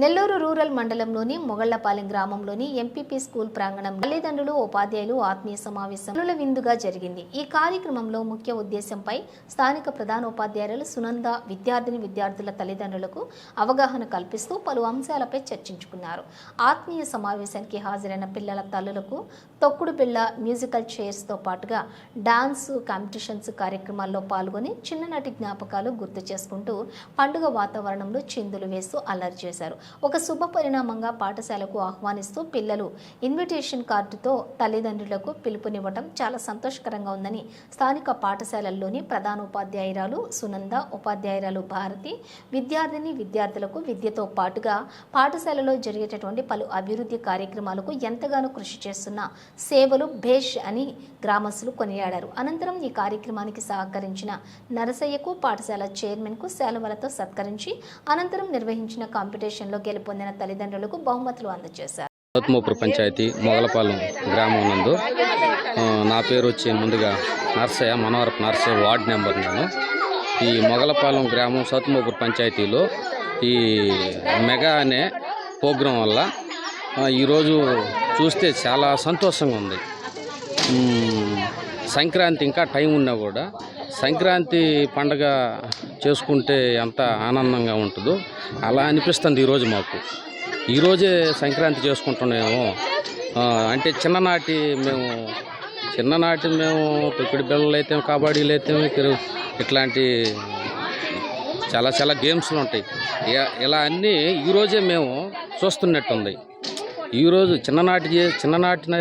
Nellore rural మండలంలోని మొగళ్ళపాలెం గ్రామంలోని MPP school ప్రాంగణం తల్లిదండ్రులు ఉపాధ్యాయులు ఆత్మీయ సమావేశం కనుల విందుగా జరిగింది. ఈ కార్యక్రమంలో ముఖ్య ఉద్దేశంపై స్థానిక ప్రధానోపాధ్యాయులు సునంద విద్యార్థిని విద్యార్థుల తల్లిదండ్రులకు అవగాహన కల్పిస్తూ పలు అంశాలపై చర్చించుకున్నారు. ఆత్మీయ సమావేశానికి హాజరైన పిల్లల తల్లులకు తొక్కుడు బిళ్ళ మ్యూజికల్ చైర్స్తో పాటుగా డాన్స్ కాంపిటీషన్స్ కార్యక్రమాల్లో పాల్గొని చిన్ననాటి జ్ఞాపకాలు గుర్తు చేసుకుంటూ పండుగ వాతావరణంలో చిందులు వేస్తూ అల్లరి చేశారు. ఒక శుభ పరిణామంగా పాఠశాలకు ఆహ్వానిస్తూ పిల్లలు ఇన్విటేషన్ కార్డుతో తల్లిదండ్రులకు పిలుపునివ్వడం చాలా సంతోషకరంగా ఉందని స్థానిక పాఠశాలల్లోని ప్రధాన ఉపాధ్యాయురాలు సునంద ఉపాధ్యాయురాలు భారతి విద్యార్థిని విద్యార్థులకు విద్యతో పాటుగా పాఠశాలలో జరిగేటటువంటి పలు అభివృద్ధి కార్యక్రమాలకు ఎంతగానో కృషి చేస్తున్న సేవలు భేష్ అని గ్రామస్తులు కొనియాడారు. అనంతరం ఈ కార్యక్రమానికి సహకరించిన నరసయ్యకు పాఠశాల చైర్మన్కు శాలువలతో సత్కరించి అనంతరం నిర్వహించిన కాంపిటీషన్ కాంపిటీషన్లో గెలుపొందిన తల్లిదండ్రులకు బహుమతులు అందజేశారు. గౌతమపూర్ పంచాయతీ మొగలపాలెం గ్రామం నందు నా పేరు వచ్చి ముందుగా నర్సయ్య మనవరపు నర్సయ్య వార్డ్ నెంబర్ నేను. ఈ మొగలపాలెం గ్రామం సత్మపూర్ పంచాయతీలో ఈ మెగా అనే ప్రోగ్రాం వల్ల ఈరోజు చూస్తే చాలా సంతోషంగా ఉంది. సంక్రాంతి ఇంకా టైం ఉన్నా కూడా సంక్రాంతి పండగ చేసుకుంటే ఎంత ఆనందంగా ఉంటుందో అలా అనిపిస్తుంది ఈరోజు మాకు. ఈరోజే సంక్రాంతి చేసుకుంటున్నాము. అంటే చిన్ననాటి మేము చిన్ననాటి మేము తొక్కిడి బిళ్ళలు అయితే కబడ్డీలు అయితే ఇట్లాంటి చాలా చాలా గేమ్స్లు ఉంటాయి. ఇలా అన్నీ ఈరోజే మేము చూస్తున్నట్టుంది. ఈరోజు చిన్ననాటి చే- చిన్ననాటి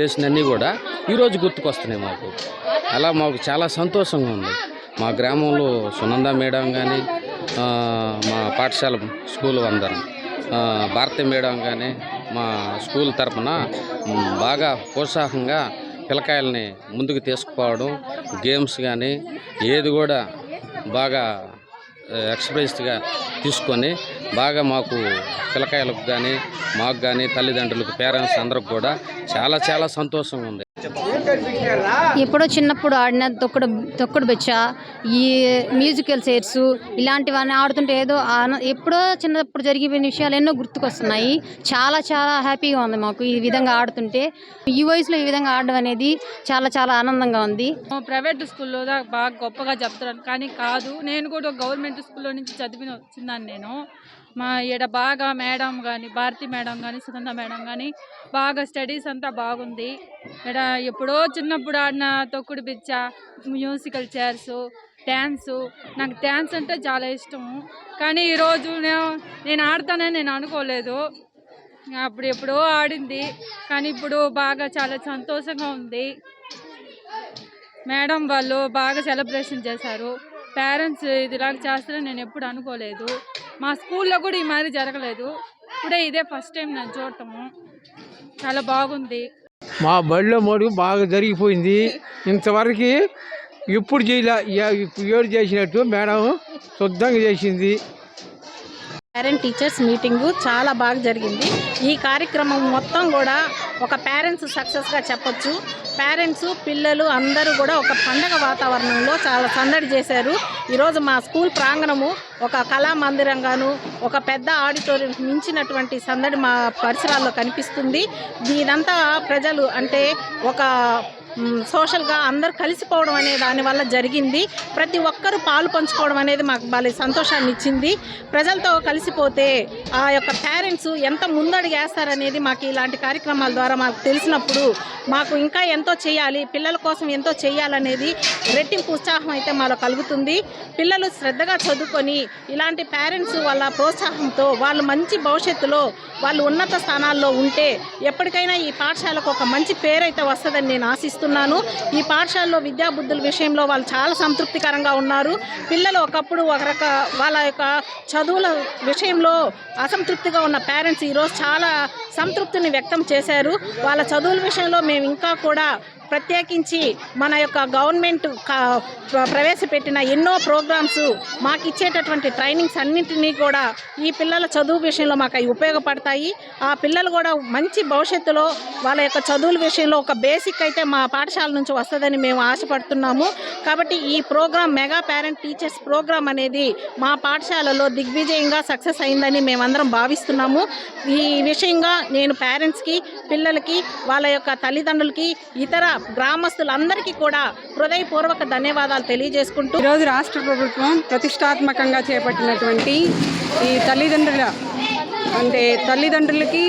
చేసినన్నీ కూడా ఈరోజు గుర్తుకొస్తున్నాయి మాకు. అలా మాకు చాలా సంతోషంగా ఉంది. మా గ్రామంలో సునంద మేడం కానీ మా పాఠశాల స్కూల్ అందరం. భారతీయ భారతి మేడం కానీ మా స్కూల్ తరఫున బాగా ప్రోత్సాహంగా పిల్లకాయలని ముందుకు తీసుకుపోవడం గేమ్స్ కానీ ఏది కూడా బాగా ఎక్స్ప్రెస్డ్గా తీసుకొని బాగా మాకు పిల్లకాయలకు కానీ మాకు కానీ తల్లిదండ్రులకు పేరెంట్స్ అందరికి కూడా చాలా చాలా సంతోషంగా ఉంది. ఎప్పుడో చిన్నప్పుడు ఆడిన తొక్కుడు తొక్కుడు బెచ్చ ఈ మ్యూజికల్ చైర్స్ ఇలాంటివన్నీ ఆడుతుంటే ఏదో ఎప్పుడో చిన్నప్పుడు జరిగిపోయిన విషయాలు ఎన్నో గుర్తుకొస్తున్నాయి. చాలా చాలా హ్యాపీగా ఉంది మాకు ఈ విధంగా ఆడుతుంటే. ఈ వయసులో ఈ విధంగా ఆడడం అనేది చాలా చాలా ఆనందంగా ఉంది. ప్రైవేట్ స్కూల్లో బాగా గొప్పగా చెప్తారు. కానీ కాదు నేను కూడా గవర్నమెంట్ స్కూల్లో నుంచి చదివిన వచ్చిందాన్ని నేను. మా ఈడ బాగా మేడం కానీ భారతి మేడం కానీ సుగంధ మేడం కానీ బాగా స్టడీస్ అంతా బాగుంది. ఇక్కడ ఎప్పుడో చిన్నప్పుడు ఆడిన తొక్కుడు బిచ్చ మ్యూజికల్ చైర్స్ డ్యాన్సు. నాకు డ్యాన్స్ అంటే చాలా ఇష్టము కానీ ఈరోజు నేను నేను ఆడతానని నేను అనుకోలేదు. అప్పుడు ఎప్పుడో ఆడింది. కానీ ఇప్పుడు బాగా చాలా సంతోషంగా ఉంది. మేడం వాళ్ళు బాగా సెలబ్రేషన్ చేశారు. పేరెంట్స్ ఇదిలాగా చేస్తారని నేను ఎప్పుడు అనుకోలేదు. మా స్కూల్లో కూడా ఈ మాదిరి జరగలేదు. ఇప్పుడే ఇదే ఫస్ట్ టైం నేను చూడటము చాలా బాగుంది. మా బడిలో మడుగు బాగా జరిగిపోయింది. ఇంతవరకు ఎప్పుడు చేయలే ఏడు చేసినట్టు మేడం శుద్ధంగా చేసింది. పేరెంట్ టీచర్స్ మీటింగు చాలా బాగా జరిగింది. ఈ కార్యక్రమం మొత్తం కూడా ఒక పేరెంట్స్ సక్సెస్గా చెప్పొచ్చు. పేరెంట్స్ పిల్లలు అందరూ కూడా ఒక పండగ వాతావరణంలో చాలా సందడి చేశారు. ఈరోజు మా స్కూల్ ప్రాంగణము ఒక కళా మందిరంగాను ఒక పెద్ద ఆడిటోరియం మించినటువంటి సందడి మా పరిసరాల్లో కనిపిస్తుంది. దీనంతా ప్రజలు అంటే ఒక సోషల్గా అందరు కలిసిపోవడం అనే దానివల్ల జరిగింది. ప్రతి ఒక్కరూ పాలు పంచుకోవడం అనేది మాకు భలే సంతోషాన్ని ఇచ్చింది. ప్రజలతో కలిసిపోతే ఆ యొక్క పేరెంట్స్ ఎంత ముందడుగు వేస్తారనేది మాకు ఇలాంటి కార్యక్రమాల ద్వారా మాకు తెలిసినప్పుడు మాకు ఇంకా ఎంతో చేయాలి పిల్లల కోసం ఎంతో చేయాలనేది రెట్టింపు ఉత్సాహం అయితే మాలో కలుగుతుంది. పిల్లలు శ్రద్ధగా చదువుకొని ఇలాంటి పేరెంట్స్ వాళ్ళ ప్రోత్సాహంతో వాళ్ళు మంచి భవిష్యత్తులో వాళ్ళు ఉన్నత స్థానాల్లో ఉంటే ఎప్పటికైనా ఈ పాఠశాలకు ఒక మంచి పేరైతే వస్తుందని నేను ఆశిస్తున్నాను. ఈ పాఠశాలలో విద్యాబుద్ధుల విషయంలో వాళ్ళు చాలా సంతృప్తికరంగా ఉన్నారు. పిల్లలు ఒకప్పుడు ఒక రక వాళ్ళ యొక్క చదువుల విషయంలో అసంతృప్తిగా ఉన్న పేరెంట్స్ ఈరోజు చాలా సంతృప్తిని వ్యక్తం చేశారు. వాళ్ళ చదువుల విషయంలో మేము ఇంకా కూడా ప్రత్యేకించి మన యొక్క గవర్నమెంట్ కా- ప్రవేశపెట్టిన ఎన్నో ప్రోగ్రామ్స్ మాకు ఇచ్చేటటువంటి ట్రైనింగ్స్ అన్నింటినీ కూడా ఈ పిల్లల చదువు విషయంలో మాకు అవి ఉపయోగపడతాయి. ఆ పిల్లలు కూడా మంచి భవిష్యత్తులో వాళ్ళ యొక్క చదువుల విషయంలో ఒక బేసిక్ అయితే మా పాఠశాల నుంచి వస్తుందని మేము ఆశపడుతున్నాము. కాబట్టి ఈ program mega parent teachers program అనేది మా పాఠశాలలో దిగ్విజయంగా సక్సెస్ అయిందని మేమందరం భావిస్తున్నాము. ఈ విషయంగా నేను పేరెంట్స్కి పిల్లలకి వాళ్ళ యొక్క తల్లిదండ్రులకి ఇతర గ్రామస్తులందరికీ కూడా హృదయపూర్వక ధన్యవాదాలు తెలియజేసుకుంటూ ఈరోజు రాష్ట్ర ప్రభుత్వం ప్రతిష్టాత్మకంగా చేపట్టినటువంటి ఈ తల్లిదండ్రుల అంటే తల్లిదండ్రులకి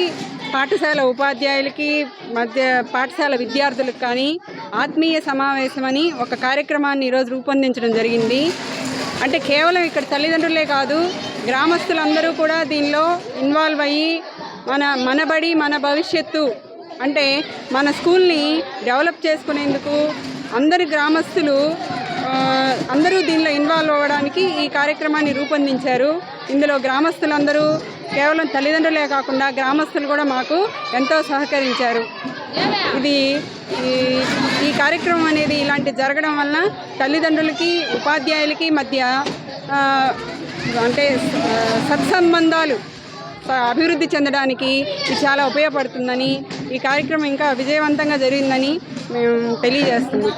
పాఠశాల ఉపాధ్యాయులకి మధ్య పాఠశాల విద్యార్థులకు కానీ ఆత్మీయ సమావేశమని ఒక కార్యక్రమాన్ని ఈరోజు రూపొందించడం జరిగింది. అంటే కేవలం ఇక్కడ తల్లిదండ్రులే కాదు గ్రామస్తులందరూ కూడా దీనిలో ఇన్వాల్వ్ అయ్యి మన మనబడి మన భవిష్యత్తు అంటే మన స్కూల్ని డెవలప్ చేసుకునేందుకు అందరి గ్రామస్తులు అందరూ దీనిలో ఇన్వాల్వ్ అవ్వడానికి ఈ కార్యక్రమాన్ని రూపొందించారు. ఇందులో గ్రామస్తులందరూ కేవలం తల్లిదండ్రులే కాకుండా గ్రామస్తులు కూడా మాకు ఎంతో సహకరించారు. ఇది ఈ ఈ కార్యక్రమం అనేది ఇలాంటి జరగడం వలన తల్లిదండ్రులకి ఉపాధ్యాయులకి మధ్య అంటే సత్సంబంధాలు అభివృద్ధి చెందడానికి ఇది చాలా ఉపయోగపడుతుందని ఈ కార్యక్రమం ఇంకా విజయవంతంగా జరిగిందని మేము తెలియజేస్తున్నాం.